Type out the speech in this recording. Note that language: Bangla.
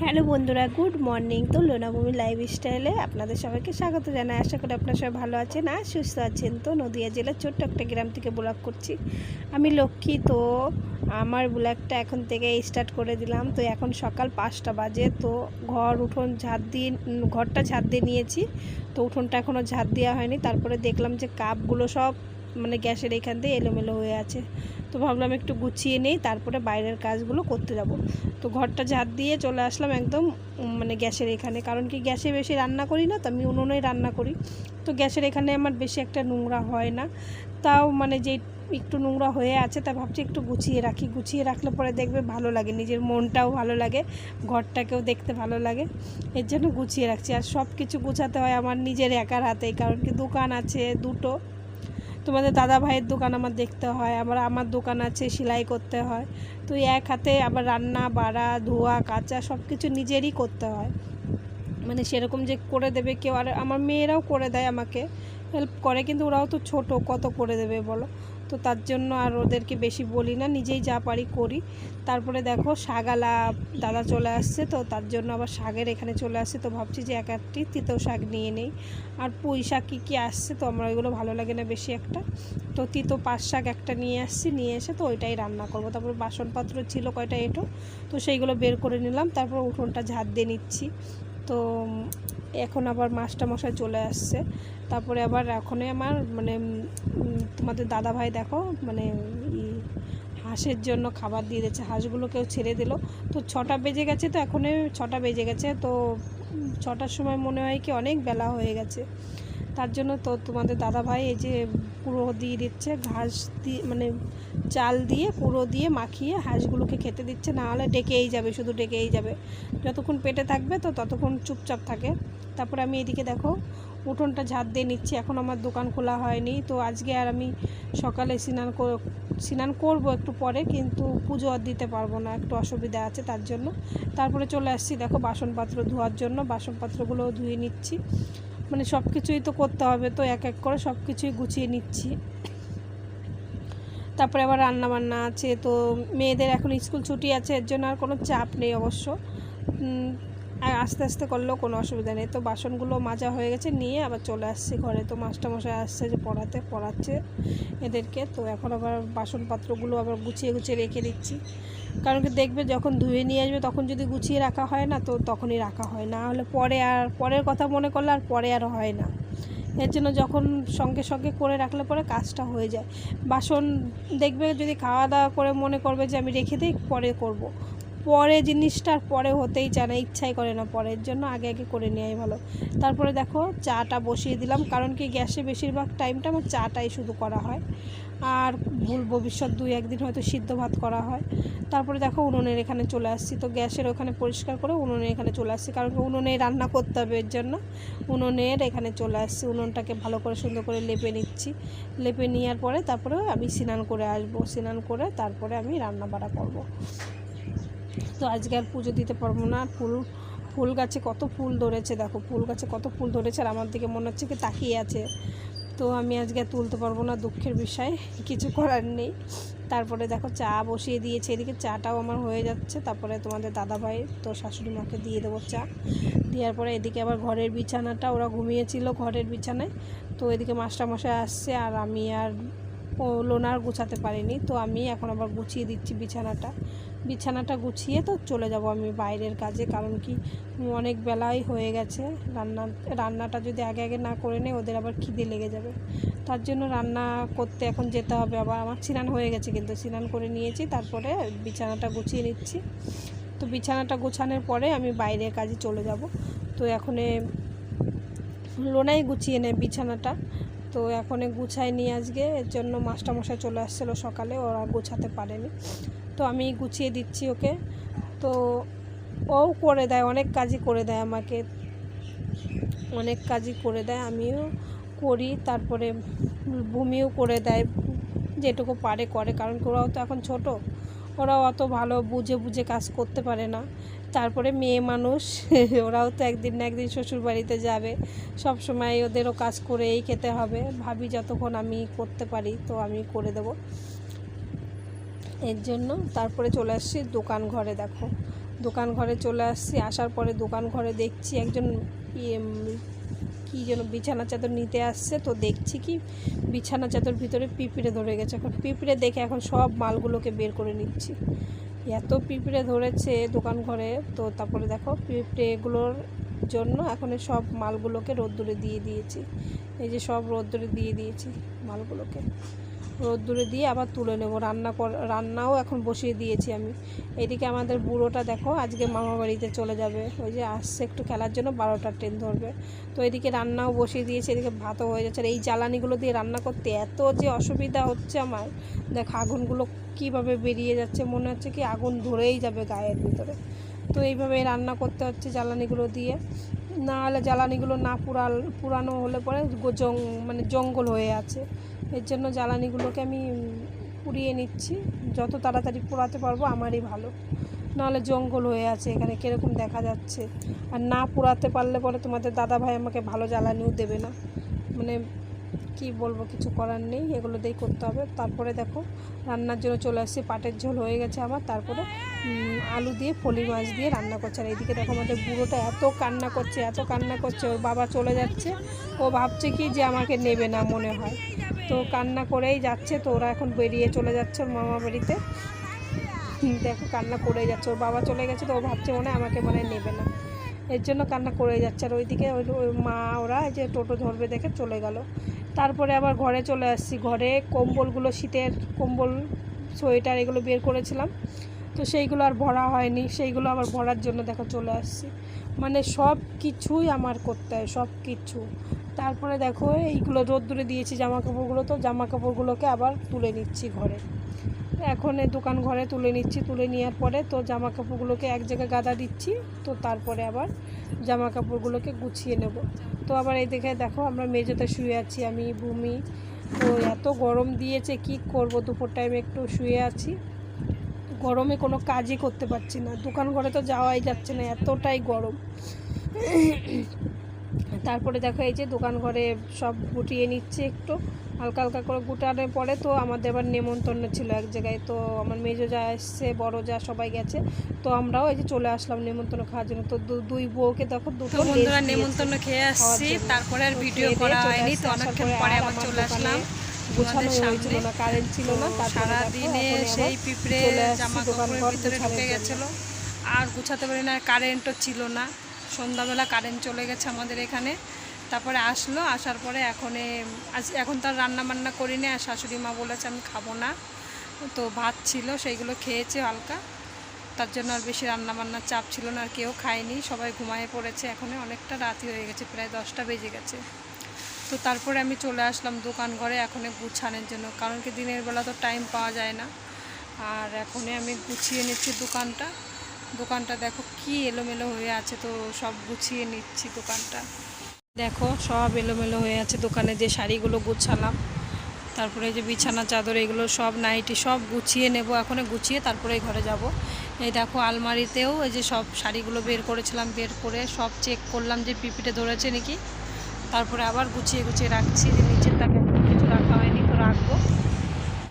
হ্যালো বন্ধুরা, গুড মর্নিং। তো লোনাভূমি লাইফস্টাইলে আপনাদের সবাইকে স্বাগত জানাই। আশা করি আপনারা সবাই ভালো আছেন আর সুস্থ আছেন। তো নদিয়া জেলার ছোট্ট একটা গ্রাম থেকে ব্লগ করছি। আমি লক্ষ্মী, তো আমার ব্লগটা এখন থেকে স্টার্ট করে দিলাম। তো এখন সকাল পাঁচটা বাজে, তো ঘর, উঠোন ঝাড় দিয়ে ঘরটা ঝাড় দিয়ে নিয়েছি। তো উঠোনটা এখনও ঝাড় দেওয়া হয়নি। তারপরে দেখলাম যে কাপগুলো সব মানে গ্যাসের এখান দিয়ে এলোমেলো হয়ে আছে। তো ভাবলাম একটু গুছিয়ে নেই, তারপরে বাইরের কাজগুলো করতে যাব। তো ঘরটা ঝাড় দিয়ে চলে আসলাম একদম মানে গ্যাসের এখানে। কারণ কি গ্যাসে বেশি রান্না করি না, তো আমি উনুনেই রান্না করি। তো গ্যাসের এখানে আমার বেশি একটা নোংরা হয় না। তাও মানে যে একটু নোংরা হয়ে আছে, তা ভাবছি একটু গুছিয়ে রাখি। গুছিয়ে রাখলে পরে দেখবে ভালো লাগে, নিজের মনটাও ভালো লাগে, ঘরটাকেও দেখতে ভালো লাগে। এর জন্য গুছিয়ে রাখছি। আর সব কিছু গুছাতে হয় আমার নিজের একার হাতেই, কারণ কি দোকান আছে দুটো। তোমাদের দাদা ভাইয়ের দোকান আমার দেখতে হয় আবার আমার দোকান আছে, সেলাই করতে হয়। তো এক হাতে আবার রান্না, বাড়া, ধোয়া, কাচা সব কিছু নিজেরই করতে হয়। মানে সেরকম যে করে দেবে কেউ, আর আমার মেয়েরাও করে দেয় আমাকে হেল্প করে, কিন্তু ওরাও তো ছোট, কত করে দেবে বলো? তো তার জন্য আর ওদেরকে বেশি বলি না, নিজেই যা পারি করি। তারপরে দেখো শাগালা দাদা চলে আসছে, তো তার জন্য আবার শাকের এখানে চলে আসছে, তো ভাবছি যে এক একটি তিতো শাক নিয়ে নেই। আর পুঁই শাক কী কী আসছে, তো আমার ওইগুলো ভালো লাগে না বেশি একটা। তো তিতো পাঁচ শাক একটা নিয়ে আসছি, নিয়ে এসে তো ওইটাই রান্না করব। তারপর বাসনপত্র ছিল কয়টা এঁটো, তো সেইগুলো বের করে নিলাম। তারপর উঠোনটা ঝাড় দিয়ে নিচ্ছি। তো এখন আবার মাস্টার মশাই চলে আসছে। তারপরে আবার এখনই আমার মানে তোমাদের দাদা ভাই দেখো মানে হাঁসের জন্য খাবার দিয়ে দিচ্ছে হাঁসগুলোকেও ছেড়ে দিল। তো ছটা বেজে গেছে তো এখনই ছটা বেজে গেছে। তো ছটার সময় মনে হয় কি অনেক বেলা হয়ে গেছে। তার জন্য তো তোমাদের দাদা ভাই এই যে কুড়ো দিয়ে দিচ্ছে, ঘাস দিয়ে মানে চাল দিয়ে কুড়ো দিয়ে মাখিয়ে হাঁসগুলোকে খেতে দিচ্ছে, না হলে ডেকেই যাবে, শুধু ডেকেই যাবে। যতক্ষণ পেটে থাকবে তো ততক্ষণ চুপচাপ থাকে। তারপরে আমি এদিকে দেখো, উঠোনটা ঝাড় দিয়ে নিচ্ছি, এখন আমার দোকান খোলা হয়নি। তো আজকে আর আমি সকালে স্নান স্নান করব একটু পরে, কিন্তু পুজো আর দিতে পারব না, একটু অসুবিধা আছে তার জন্য। তারপরে চলে আসছি, দেখো, বাসনপত্র ধোয়ার জন্য বাসনপত্রগুলোও ধুয়ে নিচ্ছি। মানে সব কিছুই তো করতে হবে, তো এক এক করে সব কিছুই গুছিয়ে নিচ্ছি। তারপরে আবার রান্না বান্না আছে, তো মেয়েদের এখন স্কুল ছুটি আছে, এর জন্য আর কোনো চাপ নেই অবশ্য। আর আস্তে আস্তে করলেও কোনো অসুবিধা নেই। তো বাসনগুলো মাজা হয়ে গেছে, নিয়ে আবার চলে আসছি ঘরে। তো মাস্টারমশাই আসছে যে পড়াতে, পড়াচ্ছে এদেরকে। তো এখন আবার বাসনপত্রগুলো আবার গুছিয়ে গুছিয়ে রেখে দিচ্ছি। কারণ কি দেখবে যখন ধুয়ে নিয়ে আসবে তখন যদি গুছিয়ে রাখা হয় না, তো তখনই রাখা হয় না। হলে পরে আর, পরের কথা মনে করলে আর পরে আর হয় না। এর জন্য যখন সঙ্গে সঙ্গে করে রাখলে পরে কাজটা হয়ে যায়। বাসন দেখবে যদি খাওয়া দাওয়া করে মনে করবে যে আমি রেখে দিই, পরে করব। পরে জিনিসটা আর পরে হতেই চায় না, ইচ্ছাই করে না পরের জন্য, আগে আগে করে নেওয়াই ভালো। তারপরে দেখো চাটা বসিয়ে দিলাম, কারণ কি গ্যাসে বেশিরভাগ টাইমটা আমার চাটাই শুধু করা হয়। আর ভুল ভবিষ্যৎ দুই একদিন হয়তো সিদ্ধ ভাত করা হয়। তারপরে দেখো উনুনের এখানে চলে আসছি, তো গ্যাসের ওখানে পরিষ্কার করে উনুনের এখানে চলে আসছি, কারণ কি উনুনে রান্না করতে হবে এর জন্য। উনুনের এখানে চলে আসছি, উনুনটাকে ভালো করে সুন্দর করে লেপে নিচ্ছি। লেপে নেওয়ার পরে তারপরে আমি স্নান করে আসব, স্নান করে তারপরে আমি রান্না বাড়া করব। তো আজকে আর পুজো দিতে পারব না। ফুল ফুল গাছে কত ফুল ধরেছে, দেখো, ফুল গাছে কত ফুল ধরেছে আর আমার দিকে মনে হচ্ছে কি তাকিয়ে আছে। তো আমি আজকে তুলতে পারব না, দুঃখের বিষয়, কিছু করার নেই। তারপরে দেখো চা বসিয়ে দিয়েছে, এদিকে চাটাও আমার হয়ে যাচ্ছে। তারপরে তোমাদের দাদা ভাই তো শাশুড়ি মাকে দিয়ে দেবো চা। দেওয়ার পরে এদিকে আবার ঘরের বিছানাটা, ওরা ঘুমিয়েছিল ঘরের বিছানায়। তো এদিকে মাস্টারমশাই আসছে আর আমি আর ও লোনার গুছাতে পারিনি। তো আমি এখন আবার গুছিয়ে দিচ্ছি বিছানাটা। বিছানাটা গুছিয়ে তো চলে যাব আমি বাইরের কাজে, কারণ কি অনেক বেলাই হয়ে গেছে। রান্না, রান্নাটা যদি আগে আগে না করে নেই, ওদের আবার খিদে লেগে যাবে। তার জন্য রান্না করতে এখন যেতে হবে। আবার আমার স্নান হয়ে গেছে কিন্তু, স্নান করে নিয়েছি, তারপরে বিছানাটা গুছিয়ে নিচ্ছি। তো বিছানাটা গোছানোর পরে আমি বাইরের কাজে চলে যাব। তো এখনে লোনাই গুছিয়ে নেয় বিছানাটা। তো এখন গুছাই নি আজকে, এর জন্য মাস্টারমশাই চলে আসছিল সকালে, ওরা গুছাতে পারেনি। তো আমি গুছিয়ে দিচ্ছি ওকে। তো ও করে দেয়, অনেক কাজই করে দেয় আমাকে। অনেক কাজই করে দেয়, আমিও করি, তারপরে ভূমিও করে দেয়, যেটুকু পারে করে, কারণ ওরাও তো এখন ছোট। ওরাও অত ভালো বুঝে বুঝে কাজ করতে পারে না। তারপরে মেয়ে মানুষ, ওরাও তো একদিন না একদিন শ্বশুর বাড়িতে যাবে। সব সময় ওদেরও কাজ করেই খেতে হবে। ভাবি, যতক্ষণ আমি করতে পারি, তো আমি করে দেবো। এর জন্য তারপরে চলে আসছি দোকান ঘরে, দেখো। দোকান ঘরে চলে আসছি, আসার পরে দোকান ঘরে দেখছি একজন ইয়ে কি যেন বিছানা চাদর নিতে আসছে, তো দেখছি কি বিছানা চাদর ভিতরে পিঁপড়ে ধরে গেছে। এখন পিঁপড়ে দেখে এখন সব মালগুলোকে বের করে নিচ্ছি। এত পিঁপড়ে ধরেছে দোকান ঘরে, তো তারপরে দেখো পিঁপড়েগুলোর জন্য এখন সব মালগুলোকে রোদ্দুরে দিয়ে দিয়েছি। এই যে সব রোদ্দুরে দিয়ে দিয়েছি মালগুলোকে। রোদ্দুরে দিয়ে আবার তুলে নেব। রান্না কর, রান্নাও এখন বসিয়ে দিয়েছি আমি। এদিকে আমাদের বুড়োটা দেখো, আজকে মামা বাড়িতে চলে যাবে। ওই যে আসছে একটু খেলার জন্য, বারোটার ট্রেন ধরবে। তো এদিকে রান্নাও বসিয়ে দিয়েছি, এদিকে ভাতও হয়ে যাচ্ছে। আর এই জ্বালানিগুলো দিয়ে রান্না করতে এত যে অসুবিধা হচ্ছে আমার। দেখ, আগুনগুলো কীভাবে বেরিয়ে যাচ্ছে, মনে হচ্ছে কি আগুন ধরেই যাবে গায়ের ভিতরে। তো এইভাবে রান্না করতে হচ্ছে জ্বালানিগুলো দিয়ে। না হলে জ্বালানিগুলো না পুরাল, পুরানো হলে পরে জং মানে জঙ্গল হয়ে আছে। এর জন্য জ্বালানিগুলোকে আমি পুড়িয়ে নিচ্ছি। যত তাড়াতাড়ি পোড়াতে পারব আমারই ভালো। নাহলে জঙ্গল হয়ে আছে এখানে, কীরকম দেখা যাচ্ছে। আর না পোড়াতে পারলে পরে তোমাদের দাদা ভাই আমাকে ভালো জ্বালানিও দেবে না। মানে কি বলব, কিছু করার নেই, এগুলো দিয়েই করতে হবে। তারপরে দেখো, রান্নার জন্য চলে আসছি, পাটের ঝোল হয়ে গেছে আমার। তারপরে আলু দিয়ে ফলি মাছ দিয়ে রান্না করছে। আর এইদিকে দেখো আমাদের বুড়োটা এত কান্না করছে, এত কান্না করছে, ওর বাবা চলে যাচ্ছে। ও ভাবছে কি যে আমাকে নেবে না মনে হয়। তো কান্না করেই যাচ্ছে, তো ওরা এখন বেরিয়ে চলে যাচ্ছে ওর মামা বাড়িতে। দেখো কান্না করেই যাচ্ছে, ওর বাবা চলে গেছে তো ও ভাবছে মনে আমাকে মনে নেবে না। এর জন্য কান্না করে যাচ্ছে। আর ওইদিকে ওই ওই মা, ওরা যে টোটো ধরবে দেখে চলে গেল। তারপরে আবার ঘরে চলে আসছি। ঘরে কম্বলগুলো, শীতের কম্বল, সোয়েটার এগুলো বের করেছিলাম। তো সেইগুলো আর ভরা হয়নি। সেইগুলো আবার ভরার জন্য দেখো চলে আসছি। মানে সব কিছুই আমার করতে হয়, সব কিছু। তারপরে দেখো, এইগুলো রোদ্দুরে দিয়েছি জামা কাপড়গুলো তো জামা কাপড়গুলোকে আবার তুলে নিচ্ছি ঘরে। এখন এই দোকান ঘরে তুলে নিচ্ছি, তুলে নেওয়ার পরে তো জামা কাপড়গুলোকে এক জায়গায় গাদা দিচ্ছি, তো তারপরে আবার জামা কাপড়গুলোকে গুছিয়ে নেব। তো আবার এই দেখে দেখো, আমরা মেঝেতে শুয়ে আছি আমি, ভূমি। তো এত গরম দিয়েছে, কি করব? দুপুর টাইমে একটু শুয়ে আছি। গরমে কোনো কাজই করতে পারছি না। দোকান ঘরে তো যাওয়াই যাচ্ছে না, এতটাই গরম। তারপরে দেখো এই যে দোকান ঘরে সব গুটিয়ে নিচ্ছে একটু হালকা হালকা করে গুটানোর পরে তো আমাদের এবার নেমন্তন্ন ছিল এক জায়গায়। তো আমার মেজো যা এসছে বড় যা সবাই গেছে তো আমরাও এই যে চলে আসলাম নেমন্তন্ন খাওয়ার জন্য। তো দুই বউকে দেখো দুটো বন্ধুরা নেমন্তন্ন খেয়ে আসছি তারপরে আর ভিডিও করা হয়নি তো অনেকক্ষণ পরে আবার চলে আসলাম। গোছানো হয়েছিল না কারেন্ট ছিল না তারপরে সারা দিনে সেই পিঁপড়ে জামা কাপড়ের ভিতরে ঢুকে। গেছিল। আর গুছাতে পারি না কারেন্টও ছিল না। সন্ধ্যাবেলা কারেন্ট চলে গেছে আমাদের এখানে। তারপরে আসলো, আসার পরে এখন এখন তো আর রান্না বান্না করিনি, আর শাশুড়ি মা বলেছে আমি খাব না। তো ভাত ছিল, সেইগুলো খেয়েছে হালকা। তার জন্য আর বেশি রান্নাবান্নার চাপ ছিল না, আর কেউ খায়নি। সবাই ঘুমায়ে পড়েছে এখন, অনেকটা রাতি হয়ে গেছে, প্রায় দশটা বেজে গেছে। তো তারপরে আমি চলে আসলাম দোকান ঘরে এখন গুছানোর জন্য, কারণ কি দিনের বেলা তো টাইম পাওয়া যায় না। আর এখনই আমি গুছিয়ে নিচ্ছি দোকানটা। দোকানটা দেখো, কি এলোমেলো হয়ে আছে তো, সব গুছিয়ে নিচ্ছি দোকানটা। দেখো, সব এলোমেলো হয়ে আছে, দোকানে যে শাড়িগুলো গুছালাম, তারপরে যে বিছানা, চাদর, এগুলো সব নাইটি সব গুছিয়ে নেব এখন গুছিয়ে তারপরে ঘরে যাব। এই দেখো, আলমারিতেও এই যে সব শাড়িগুলো বের করেছিলাম, বের করে সব চেক করলাম যে পিপিটে ধরেছে নাকি। তারপরে আবার গুছিয়ে গুছিয়ে রাখছি